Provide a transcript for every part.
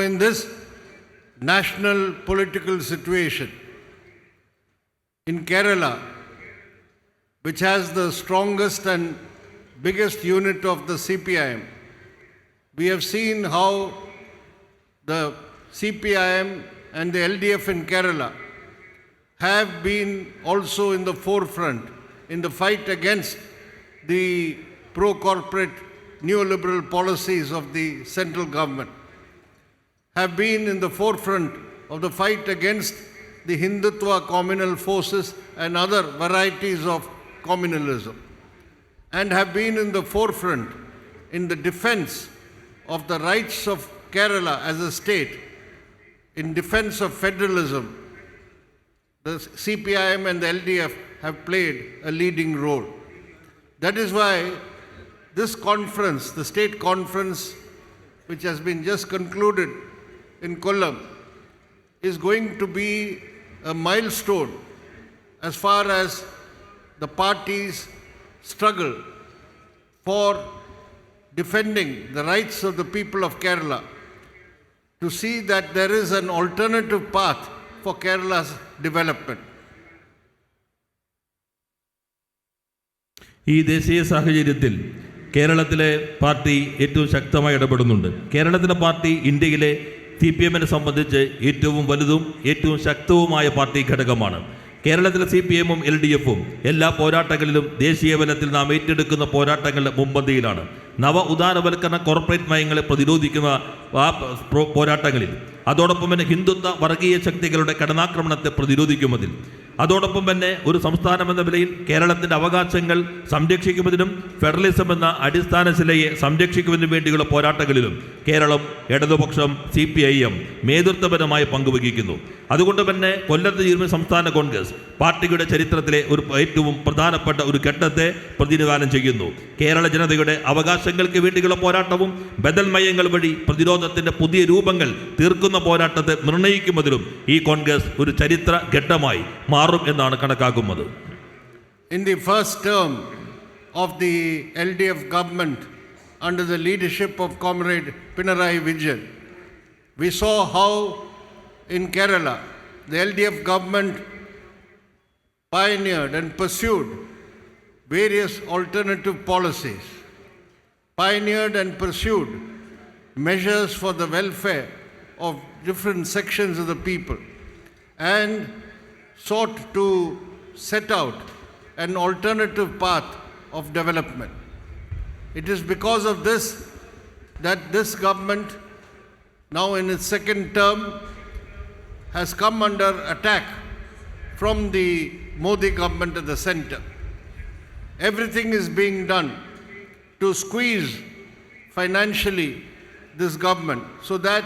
In this national political situation, in Kerala, which has the strongest and biggest unit of the CPIM, we have seen how the CPIM and the LDF in Kerala have been also in the forefront in the fight against the pro corporate neoliberal policies of the central government, have been in the forefront of the fight against the Hindutva communal forces and other varieties of communalism, and have been in the forefront in the defense of the rights of Kerala as a state, in defense of federalism, the CPIM and the LDF have played a leading role. That is why this conference, the state conference, which has been just concluded in Kollam, is going to be a milestone as far as the party's struggle for defending the rights of the people of Kerala to see that there is an alternative path for Kerala's development. ഈ ദേശീയ സാഹചര്യത്തിൽ കേരളത്തിലെ party ഏറ്റവും ശക്തമായി ഇടപെടുന്നുണ്ട് കേരളത്തിലെ party ഇന്ത്യയിലെ C P എമ്മിനെ സംബന്ധിച്ച് ഏറ്റവും വലുതും ഏറ്റവും ശക്തവുമായ പാർട്ടി ഘടകമാണ്. കേരളത്തിലെ സി പി എമ്മും എൽ ഡി എഫും എല്ലാ പോരാട്ടങ്ങളിലും ദേശീയ തലത്തിൽ നാം ഏറ്റെടുക്കുന്ന പോരാട്ടങ്ങളുടെ മുമ്പന്തിയിലാണ് നവ ഉദാരവൽക്കരണ കോർപ്പറേറ്റ് നയങ്ങളെ പ്രതിരോധിക്കുന്ന ആ പോരാട്ടങ്ങളിൽ. അതോടൊപ്പം തന്നെ ഹിന്ദുത്വ വർഗീയ ശക്തികളുടെ കടനാക്രമണത്തെ പ്രതിരോധിക്കുന്നതിൽ അതോടൊപ്പം തന്നെ ഒരു സംസ്ഥാനം എന്ന നിലയിൽ കേരളത്തിന്റെ അവകാശങ്ങൾ സംരക്ഷിക്കുന്നതിനും ഫെഡറലിസം എന്ന അടിസ്ഥാന ശിലയെ സംരക്ഷിക്കുന്നതിനും വേണ്ടിയുള്ള പോരാട്ടങ്ങളിലും കേരളം ഇടതുപക്ഷം സി പി ഐ എം നേതൃത്വപരമായി പങ്കുവഹിക്കുന്നു. അതുകൊണ്ട് തന്നെ കൊല്ലത്ത് ചേരുന്ന സംസ്ഥാന കോൺഗ്രസ് പാർട്ടിയുടെ ചരിത്രത്തിലെ ഒരു ഏറ്റവും പ്രധാനപ്പെട്ട ഒരു ഘട്ടത്തെ പ്രതിനിധാനം ചെയ്യുന്നു. കേരള ജനതയുടെ അവകാശങ്ങൾക്ക് വേണ്ടിയുള്ള പോരാട്ടവും ബദൽമയങ്ങൾ വഴി പ്രതിരോധത്തിന്റെ പുതിയ രൂപങ്ങൾ തീർക്കുന്ന പോരാട്ടത്തെ നിർണയിക്കുന്നതിലും ഈ കോൺഗ്രസ് ഒരു ചരിത്ര ഘട്ടമായി മാറും എന്നാണ് കണക്കാക്കുന്നത് In the first term of the LDF government under the leadership of Comrade Pinarayi Vijayan, we saw how in Kerala the LDF government pioneered and pursued various alternative policies, pioneered and pursued measures for the welfare of different sections of the people, and sought to set out an alternative path of development. It is because of this that this government, now in its second term, has come under attack from the Modi government at the center. Everything is being done to squeeze financially this government so that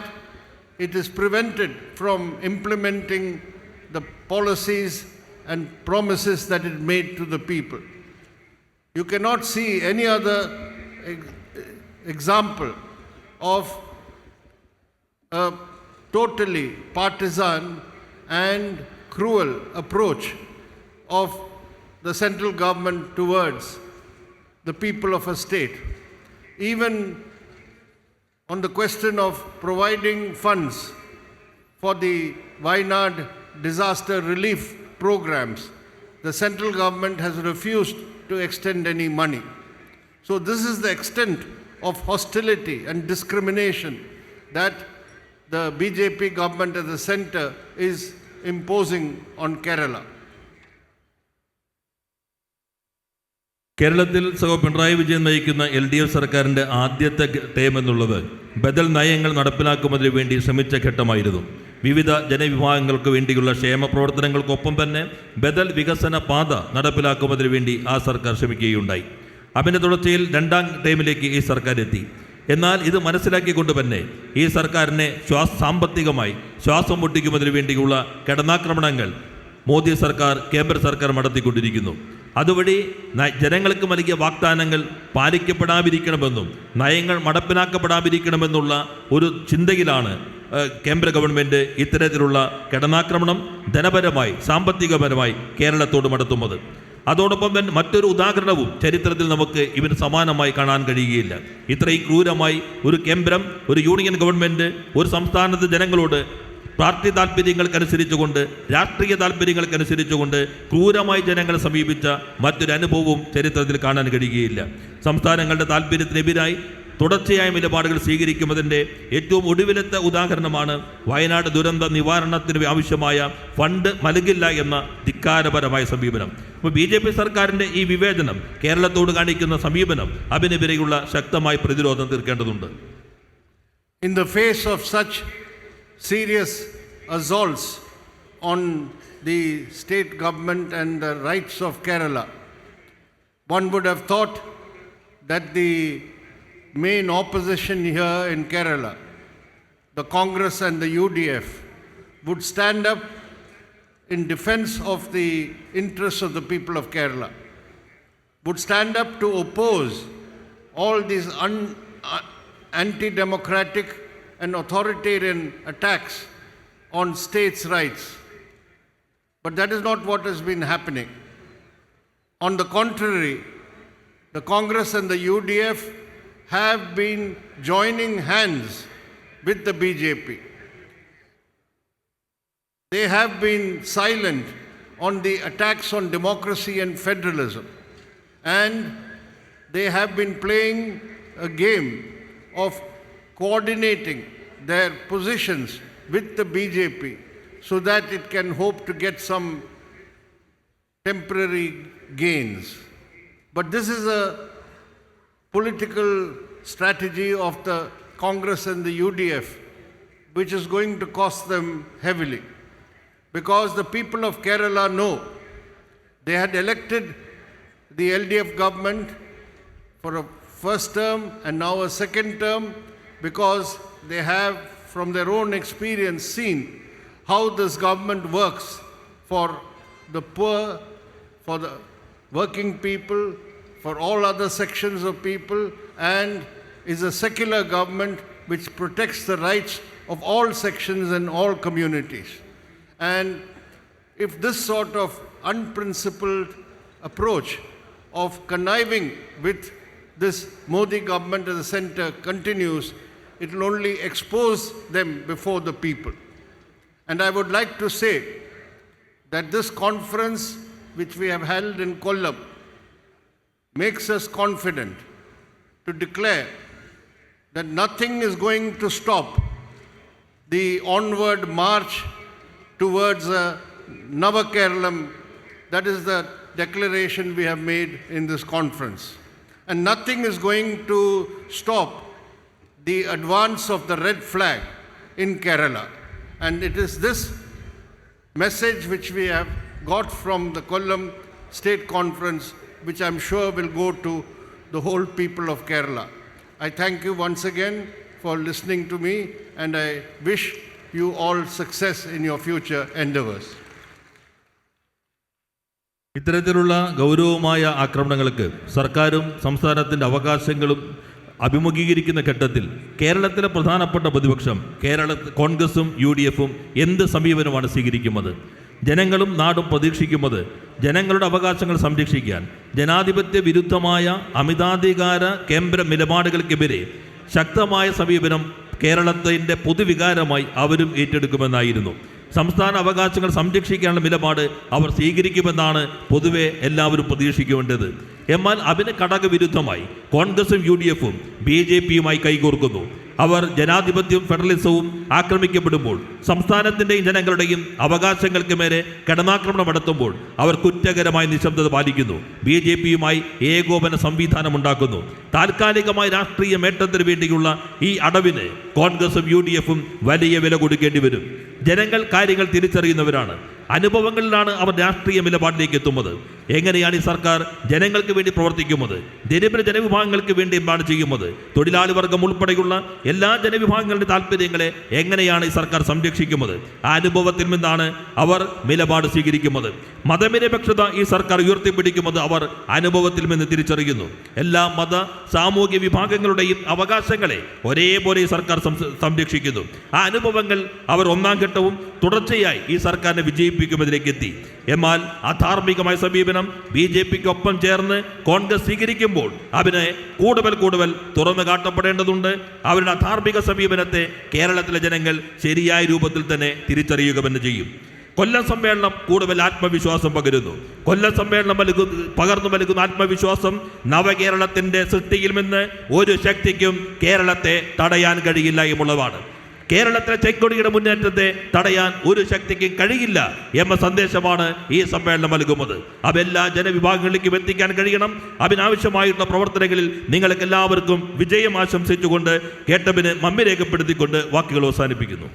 it is prevented from implementing the policies and promises that it made to the people. You cannot see any other example of a totally partisan and cruel approach of the central government towards the people of a state. Even on the question of providing funds for the Wayanad disaster relief programs, the central government has refused to extend any money. So, this is the extent of hostility and discrimination that the BJP government at the center is imposing on Kerala. കേരളത്തിൽ സഹോ പിണറായി വിജയൻ നയിക്കുന്ന L D F സർക്കാരിന്റെ ആദ്യത്തെ term എന്നുള്ളത് ബദൽ നയങ്ങൾ നടപ്പിലാക്കുന്നതിന് വേണ്ടി ശ്രമിച്ച ഘട്ടമായിരുന്നു വിവിധ ജനവിഭാഗങ്ങൾക്ക് വേണ്ടിയുള്ള ക്ഷേമ പ്രവർത്തനങ്ങൾക്കൊപ്പം തന്നെ ബദൽ വികസന പാത നടപ്പിലാക്കുന്നതിന് വേണ്ടി ആ സർക്കാർ ശ്രമിക്കുകയുണ്ടായി. അതിന്റെ തുടർച്ചയിൽ രണ്ടാം ടൈമിലേക്ക് ഈ സർക്കാർ എത്തി. എന്നാൽ ഇത് മനസ്സിലാക്കിക്കൊണ്ട് തന്നെ ഈ സർക്കാരിനെ ശ്വാസ സാമ്പത്തികമായി ശ്വാസം മുട്ടിക്കുന്നതിന് വേണ്ടിയുള്ള കടന്നാക്രമണങ്ങൾ മോദി സർക്കാർ കേന്ദ്ര സർക്കാർ നടത്തിക്കൊണ്ടിരിക്കുന്നു. അതുവഴി ജനങ്ങൾക്ക് നൽകിയ വാഗ്ദാനങ്ങൾ പാലിക്കപ്പെടാതിരിക്കണമെന്നും നയങ്ങൾ മടപ്പിലാക്കപ്പെടാതിരിക്കണമെന്നുള്ള ഒരു ചിന്തയിലാണ് കേന്ദ്ര ഗവൺമെന്റ് ഇത്തരത്തിലുള്ള കടനാക്രമണം ധനപരമായി സാമ്പത്തികപരമായി കേരളത്തോട് നടത്തുന്നത് അതോടൊപ്പം തന്നെ മറ്റൊരു ഉദാഹരണവും ചരിത്രത്തിൽ നമുക്ക് ഇവന് സമാനമായി കാണാൻ കഴിയുകയില്ല. ഇത്രയും ക്രൂരമായി ഒരു കേന്ദ്രം ഒരു യൂണിയൻ ഗവൺമെന്റ് ഒരു സംസ്ഥാനത്തെ ജനങ്ങളോട് പാർട്ടി താല്പര്യങ്ങൾക്കനുസരിച്ചുകൊണ്ട് രാഷ്ട്രീയ താല്പര്യങ്ങൾക്കനുസരിച്ചുകൊണ്ട് ക്രൂരമായി ജനങ്ങളെ സമീപിച്ച മറ്റൊരു അനുഭവവും ചരിത്രത്തിൽ കാണാൻ കഴിയുകയില്ല. സംസ്ഥാനങ്ങളുടെ താല്പര്യത്തിനെതിരായി തുടർച്ചയായ നിലപാടുകൾ സ്വീകരിക്കുന്നതിന്റെ ഏറ്റവും ഒടുവിലത്തെ ഉദാഹരണമാണ് വയനാട് ദുരന്ത നിവാരണത്തിന് ആവശ്യമായ ഫണ്ട് നൽകില്ല എന്ന ധിക്കാരപരമായ സമീപനം. അപ്പോൾ ബി ജെ പി സർക്കാരിന്റെ ഈ വിവേചനം കേരളത്തോട് കാണിക്കുന്ന സമീപനം അതിനെതിരെയുള്ള ശക്തമായ പ്രതിരോധം തീർക്കേണ്ടതുണ്ട്. In the face of such serious assaults on the state government and the rights of Kerala one would have thought that the main opposition here in Kerala, the Congress and the UDF, would stand up in defense of the interests of the people of Kerala, would stand up to oppose all these un- uh, anti democratic and authoritarian attacks on states' rights. But that is not what has been happening. On the contrary, the Congress and the UDF have been joining hands with the BJP. They have been silent on the attacks on democracy and federalism. And they have been playing a game of coordinating their positions with the BJP so that it can hope to get some temporary gains. But this is a political strategy of the Congress and the UDF which is going to cost them heavily. Because the people of Kerala know they had elected the LDF government for a first term and now a second term because they have, from their own experience, seen how this government works for the poor, for the working people, for all other sections of people, and is a secular government which protects the rights of all sections and all communities. And if this sort of unprincipled approach of conniving with this Modi government at the center continues, it will only expose them before the people. And I would like to say that this conference, which we have held in Kollam, makes us confident to declare that nothing is going to stop the onward march towards uh, a Navakeralam. That is the declaration we have made in this conference. And nothing is going to stop the advance of the red flag in Kerala. And it is this message which we have got from the Kollam State Conference, which I'm sure will go to the whole people of Kerala. I thank you once again for listening to me, and I wish you all success in your future endeavors. ഇത്തരത്തിലുള്ള ഗൗരവമായ ആക്രമണങ്ങൾക്ക് സർക്കാരും സംസ്ഥാനത്തിന്റെ അവകാശങ്ങളും അഭിമുഖീകരിക്കുന്ന ഘട്ടത്തിൽ കേരളത്തിലെ പ്രധാനപ്പെട്ട പ്രതിപക്ഷം കേരള കോൺഗ്രസും യു ഡി എഫും എന്ത് സമീപനമാണ് സ്വീകരിക്കുന്നത് ജനങ്ങളും നാടും പ്രതീക്ഷിക്കുന്നത് ജനങ്ങളുടെ അവകാശങ്ങൾ സംരക്ഷിക്കാൻ ജനാധിപത്യ വിരുദ്ധമായ അമിതാധികാര കേന്ദ്ര നിലപാടുകൾക്കെതിരെ ശക്തമായ സമീപനം കേരളത്തിന്റെ പൊതുവികാരമായി അവരും ഏറ്റെടുക്കുമെന്നായിരുന്നു. സംസ്ഥാന അവകാശങ്ങൾ സംരക്ഷിക്കാനുള്ള നിലപാട് അവർ സ്വീകരിക്കുമെന്നാണ് പൊതുവെ എല്ലാവരും പ്രതീക്ഷിക്കേണ്ടത്. എന്നാൽ അതിന് ഘടകവിരുദ്ധമായി കോൺഗ്രസും യു ഡി എഫും ബി ജെ പിയുമായി കൈകോർക്കുന്നു. അവർ ജനാധിപത്യവും ഫെഡറലിസവും ആക്രമിക്കപ്പെടുമ്പോൾ സംസ്ഥാനത്തിന്റെയും ജനങ്ങളുടെയും അവകാശങ്ങൾക്ക് മേലെ കടന്നാക്രമണം നടത്തുമ്പോൾ അവർ കുറ്റകരമായ നിശബ്ദത പാലിക്കുന്നു. ബി ജെ പിയുമായി ഏകോപന സംവിധാനം ഉണ്ടാക്കുന്നു. താൽക്കാലികമായ രാഷ്ട്രീയ നേട്ടത്തിന് വേണ്ടിയുള്ള ഈ അടവിന് കോൺഗ്രസും യു ഡി എഫും വലിയ വില കൊടുക്കേണ്ടി വരും. ജനങ്ങൾ കാര്യങ്ങൾ തിരിച്ചറിയുന്നവരാണ്. അനുഭവങ്ങളിലാണ് അവർ രാഷ്ട്രീയ നിലപാടിലേക്ക് എത്തുന്നത്. എങ്ങനെയാണ് ഈ സർക്കാർ ജനങ്ങൾക്ക് വേണ്ടി പ്രവർത്തിക്കുന്നത്? ദരിദ്ര ജനവിഭാഗങ്ങൾക്ക് വേണ്ടി എന്താണ് ചെയ്യുന്നത്. തൊഴിലാളി വർഗം ഉൾപ്പെടെയുള്ള എല്ലാ ജനവിഭാഗങ്ങളുടെ താല്പര്യങ്ങളെ എങ്ങനെയാണ് ഈ സർക്കാർ സംരക്ഷിക്കുന്നത്? ആ അനുഭവത്തിൽ നിന്നാണ് അവർ നിലപാട് സ്വീകരിക്കുന്നത്. മതനിരപേക്ഷത ഈ സർക്കാർ ഉയർത്തിപ്പിടിക്കുന്നത് അവർ അനുഭവത്തിൽ നിന്ന് തിരിച്ചറിയുന്നു. എല്ലാ മത സാമൂഹ്യ വിഭാഗങ്ങളുടെയും അവകാശങ്ങളെ ഒരേപോലെ ഈ സർക്കാർ സംരക്ഷിക്കുന്നു. ആ അനുഭവങ്ങൾ അവർ ഒന്നാം ഘട്ടവും തുടർച്ചയായി ഈ സർക്കാരിനെ വിജയിപ്പിക്കുന്നതിലേക്ക് എത്തി. എന്നാൽ അധാർമികമായ സമീപനം സമീപനം ബി ജെ പിക്ക് ഒപ്പം ചേർന്ന് കോൺഗ്രസ് സ്വീകരിക്കുമ്പോൾ അതിനെ കൂടുതൽ കൂടുതൽ തുറന്നു കാട്ടപ്പെടേണ്ടതുണ്ട്. അവരുടെ അധാർമിക സമീപനത്തെ കേരളത്തിലെ ജനങ്ങൾ ശരിയായ രൂപത്തിൽ തന്നെ തിരിച്ചറിയുക തന്നെ ചെയ്യും. കൊല്ലം സമ്മേളനം കൂടുതൽ ആത്മവിശ്വാസം പകരുന്നു. കൊല്ലം സമ്മേളനം നൽകുന്ന പകർന്നു നൽകുന്ന ആത്മവിശ്വാസം നവകേരളത്തിന്റെ സൃഷ്ടിയിൽ നിന്ന് ഒരു ശക്തിക്കും കേരളത്തെ തടയാൻ കഴിയില്ല എന്നുള്ളതാണ്. കേരളത്തിലെ ചെക്കൊടിയുടെ മുന്നേറ്റത്തെ തടയാൻ ഒരു ശക്തിക്കും കഴിയില്ല എന്ന സന്ദേശമാണ് ഈ സമ്മേളനം നൽകുന്നത്. അതെല്ലാ ജനവിഭാഗങ്ങളിലേക്കും എത്തിക്കാൻ കഴിയണം. അതിനാവശ്യമായിട്ടുള്ള പ്രവർത്തനങ്ങളിൽ നിങ്ങൾക്ക് എല്ലാവർക്കും വിജയം ആശംസിച്ചുകൊണ്ട് കേട്ടബിന് മമ്മി രേഖപ്പെടുത്തിക്കൊണ്ട് വാക്കുകൾ അവസാനിപ്പിക്കുന്നു.